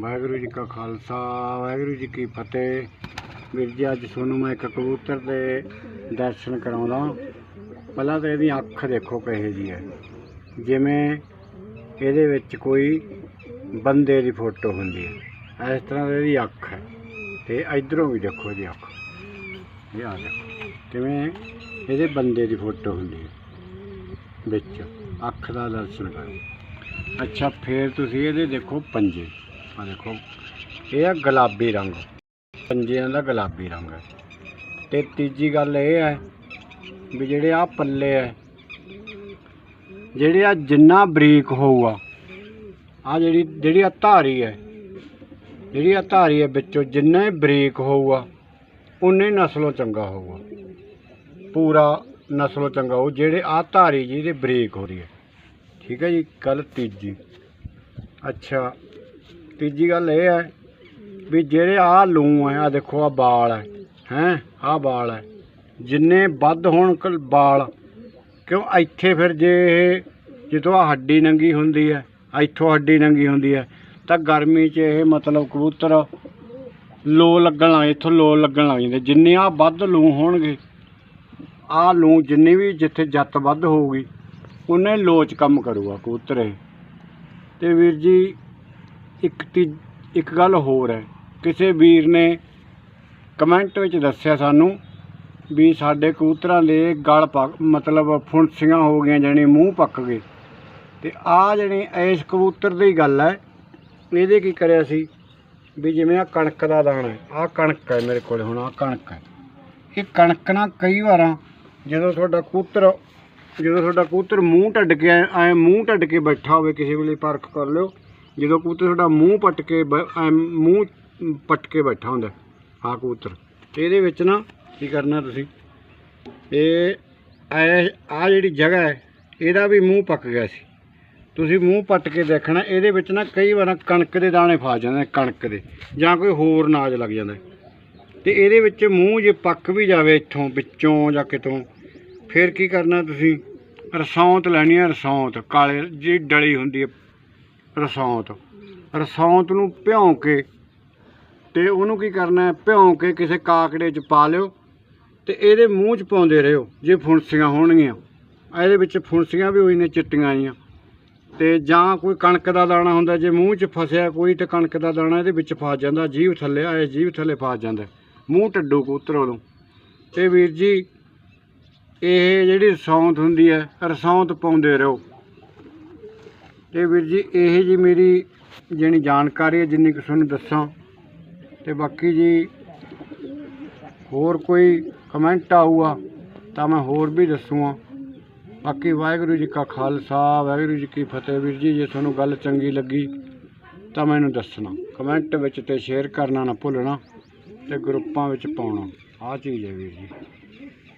ਵਾਹਿਗੁਰੂ ਜੀ ਕਾ ਖਾਲਸਾ, ਵਾਹਿਗੁਰੂ ਜੀ ਕੀ ਫਤਿਹ। ਵੀਰ ਜੀ, ਅੱਜ ਤੁਹਾਨੂੰ ਮੈਂ ਇੱਕ ਕਬੂਤਰ ਦੇ ਦਰਸ਼ਨ ਕਰਾਉਂਦਾ। ਪਹਿਲਾਂ ਤਾਂ ਇਹਦੀ ਅੱਖ ਦੇਖੋ ਕਿਹੋ ਜੀ ਹੈ। ਜਿਵੇਂ ਇਹਦੇ ਵਿੱਚ ਕੋਈ ਬੰਦੇ ਦੀ ਫੋਟੋ ਹੁੰਦੀ ਹੈ। ਇਸ ਤਰ੍ਹਾਂ ਇਹਦੀ ਅੱਖ ਹੈ। ਤੇ ਇਧਰੋਂ ਵੀ ਦੇਖੋ ਇਹਦੀ ਅੱਖ। ਇਹ ਆ ਦੇਖੋ। ਕਿਵੇਂ ਇਹਦੇ ਬੰਦੇ ਦੀ ਫੋਟੋ ਹੁੰਦੀ ਹੈ। ਵਿੱਚ ਅੱਖ ਦਾ ਦਰਸ਼ਨ ਕਰੋ। ਅੱਛਾ, ਫੇਰ ਤੁਸੀਂ ਇਹਦੇ ਦੇਖੋ ਪੰਜੇ। ਆ ਦੇਖੋ, ਇਹ ਆ ਗੁਲਾਬੀ ਰੰਗ। ਪੰਜਿਆਂ ਦਾ ਗੁਲਾਬੀ ਰੰਗ ਹੈ। ਤੇ ਤੀਜੀ ਗੱਲ ਇਹ ਹੈ ਵੀ ਜਿਹੜੇ ਆ ਪੱਲੇ ਹੈ, ਜਿਹੜੇ ਆ ਜਿੰਨਾ ਬਰੀਕ ਹੋਊਗਾ ਆ ਜਿਹੜੀ ਜਿਹੜੀ ਆ ਧਾਰੀ ਹੈ, ਜਿਹੜੀ ਆ ਧਾਰੀ ਹੈ ਵਿੱਚੋਂ ਜਿੰਨਾ ਹੀ ਬਰੀਕ ਹੋਊਗਾ ਉਨੇ ਨਸਲੋਂ ਚੰਗਾ ਹੋਊਗਾ। ਪੂਰਾ ਨਸਲੋਂ ਚੰਗਾ ਹੋਊ, ਜਿਹੜੇ ਆ ਧਾਰੀ ਜਿਹਦੇ ਬਰੀਕ ਹੋ ਰਹੀ ਹੈ। ਠੀਕ ਹੈ ਜੀ, ਗੱਲ ਤੀਜੀ। ਅੱਛਾ ਤੀਜੀ ਗੱਲ ਇਹ ਹੈ ਵੀ ਜਿਹੜੇ ਆ ਲੂ ਹੈ ਆ ਦੇਖੋ ਆ ਬਾਲ ਹੈ ਹੈ ਆ ਬਾਲ ਹੈ, ਜਿੰਨੇ ਵੱਧ ਹੋਣ ਕ- ਬਾਲ, ਕਿਉਂ ਇੱਥੇ ਫਿਰ ਜੇ ਇਹ ਜਦੋਂ ਆ ਹੱਡੀ ਨੰਗੀ ਹੁੰਦੀ ਹੈ, ਇੱਥੋਂ ਹੱਡੀ ਨੰਗੀ ਹੁੰਦੀ ਹੈ, ਤਾਂ ਗਰਮੀ 'ਚ ਇਹ ਮਤਲਬ ਕਬੂਤਰ ਲੋ ਲੱਗਣ ਲੱਗ, ਇੱਥੋਂ ਲੋ ਲੱਗਣ ਲੱਗ ਜਾਂਦੇ। ਜਿੰਨੇ ਆ ਵੱਧ ਲੂ ਹੋਣਗੇ ਆ ਲੂ ਜਿੰਨੀ ਵੀ ਜਿੱਥੇ ਜੱਤ ਵੱਧ ਹੋਊਗੀ, ਉਹਨੇ ਲੋਚ ਕੰਮ ਕਰੂਗਾ ਕਬੂਤਰ ਇਹ। ਤੇ ਵੀਰ ਜੀ ਇੱਕ ਤੀ ਇੱਕ ਗੱਲ ਹੋਰ ਹੈ। ਕਿਸੇ ਵੀਰ ਨੇ ਕਮੈਂਟ ਵਿੱਚ ਦੱਸਿਆ ਸਾਨੂੰ ਵੀ ਸਾਡੇ ਕਬੂਤਰਾਂ ਦੇ ਗਲ ਪੱਕ ਮਤਲਬ ਫੁੰਸੀਆਂ ਹੋ ਗਈਆਂ ਜਾਣੀ ਮੂੰਹ ਪੱਕ ਗਏ। ਤੇ ਆ ਜਿਹੜੀ ਇਸ ਕਬੂਤਰ ਦੀ ਗੱਲ ਹੈ। ਇਹਦੇ ਕੀ ਕਰਿਆ ਸੀ? ਵੀ ਜਿਵੇਂ ਆ ਕਣਕ ਦਾ ਦਾਣਾ ਹੈ। ਆ ਕਣਕ ਹੈ ਮੇਰੇ ਕੋਲ ਹੁਣ ਆ ਕਣਕ ਹੈ। ਇਹ ਕਣਕ ਨਾ ਕਈ ਵਾਰਾਂ ਜਦੋਂ ਤੁਹਾਡਾ ਕਬੂਤਰ, ਜਦੋਂ ਤੁਹਾਡਾ ਕਬੂਤਰ ਮੂੰਹ ਢੱਡ ਕੇ ਐ ਮੂੰਹ ਢੱਡ ਕੇ ਬੈਠਾ ਹੋਵੇ, ਕਿਸੇ ਵੇਲੇ ਪਰਖ ਕਰ ਲਿਓ ਜਦੋਂ ਕਬੂਤਰ ਤੁਹਾਡਾ ਮੂੰਹ ਪੱਟ ਕੇ ਬ- ਐਂ ਮੂੰਹ ਪੱਟ ਕੇ ਬੈਠਾ ਹੁੰਦਾ ਆ ਕਬੂਤਰ। ਇਹਦੇ ਵਿੱਚ ਨਾ ਕੀ ਕਰਨਾ ਤੁਸੀਂ? ਇਹ ਐ ਆ ਜਿਹੜੀ ਜਗ੍ਹਾ ਹੈ ਇਹਦਾ ਵੀ ਮੂੰਹ ਪੱਕ ਗਿਆ ਸੀ। ਤੁਸੀਂ ਮੂੰਹ ਪੱਟ ਕੇ ਦੇਖਣਾ ਇਹਦੇ ਵਿੱਚ ਨਾ ਕਈ ਵਾਰ ਕਣਕ ਦੇ ਦਾਣੇ ਫਸ ਜਾਂਦੇ ਨੇ, ਕਣਕ ਦੇ ਜਾਂ ਕੋਈ ਹੋਰ ਨਾਜ ਲੱਗ ਜਾਂਦਾ ਤੇ ਇਹਦੇ ਵਿੱਚ ਮੂੰਹ ਜੇ ਪੱਕ ਵੀ ਜਾਵੇ ਇੱਥੋਂ ਵਿੱਚੋਂ ਜਾਂ ਕਿਤੋਂ ਫਿਰ ਕੀ ਕਰਨਾ ਤੁਸੀਂ? ਰਸੌਂਤ ਲੈਣੀ ਹੈ ਰਸੌਂਤ। ਕਾਲੇ ਜਿਹੜੀ ਡਲੀ ਹੁੰਦੀ ਹੈ ਰਸੌਂਤ। ਰਸੌਂਤ ਨੂੰ ਭਿਉਂ ਕੇ ਤੇ ਉਹਨੂੰ ਕੀ ਕਰਨਾ ਹੈ? ਭਿਉਂ ਕੇ ਕਿਸੇ ਕਾਕੜੇ 'ਚ ਪਾ ਲਿਓ ਤੇ ਇਹਦੇ ਮੂੰਹ 'ਚ ਪਾਉਂਦੇ ਰਹੋ, ਜੇ ਫੁਣਸੀਆਂ ਹੋਣਗੀਆਂ। ਇਹਦੇ ਵਿੱਚ ਫੁਣਸੀਆਂ ਵੀ ਹੋਈ ਨੇ, ਚਿੱਟੀਆਂ ਆਈਆਂ। ਤੇ ਜਾਂ ਕੋਈ ਕਣਕ ਦਾ ਦਾਣਾ ਹੁੰਦਾ, ਜੇ ਮੂੰਹ 'ਚ ਫਸਿਆ ਕੋਈ ਤੇ ਕਣਕ ਦਾ ਦਾਣਾ ਇਹਦੇ ਵਿੱਚ ਫਸ ਜਾਂਦਾ ਜੀਭ ਥੱਲੇ ਆਏ ਜੀਭ ਥੱਲੇ ਫਸ ਜਾਂਦਾ। ਮੂੰਹ ਟੱਡੂ ਕਬੂਤਰ ਉਦੋਂ ਤੇ ਵੀਰ ਜੀ, ਇਹ ਜਿਹੜੀ ਰਸੌਂਤ ਹੁੰਦੀ ਹੈ, ਰਸੌਂਤ ਪਾਉਂਦੇ ਰਹੋ। ਤੇ ਵੀਰ ਜੀ, ਇਹ ਜੀ ਮੇਰੀ ਜਿਹੜੀ ਜਾਣਕਾਰੀ ਹੈ, ਜਿੰਨੀ ਕੁ ਤੁਹਾਨੂੰ ਦੱਸਾਂ। ਤੇ ਬਾਕੀ ਜੀ, ਹੋਰ ਕੋਈ ਕਮੈਂਟ ਆਊਗਾ, ਤਾਂ ਮੈਂ ਹੋਰ ਵੀ ਦੱਸੂਗਾ ਬਾਕੀ ਵਾਹਿਗੁਰੂ ਜੀ ਕਾ ਖਾਲਸਾ, ਵਾਹਿਗੁਰੂ ਜੀ ਕੀ ਫਤਿਹ। ਵੀਰ ਜੀ, ਜੇ ਤੁਹਾਨੂੰ ਗੱਲ ਚੰਗੀ ਲੱਗੀ, ਤਾਂ ਮੈਨੂੰ ਦੱਸਣਾ। ਕਮੈਂਟ ਵਿੱਚ ਤੇ ਸ਼ੇਅਰ ਕਰਨਾ ਨਾ ਭੁੱਲਣਾ ਤੇ ਗਰੁੱਪਾਂ ਵਿੱਚ ਪਾਉਣਾ। ਆਹ ਚੀਜ਼ ਹੈ ਵੀਰ ਜੀ।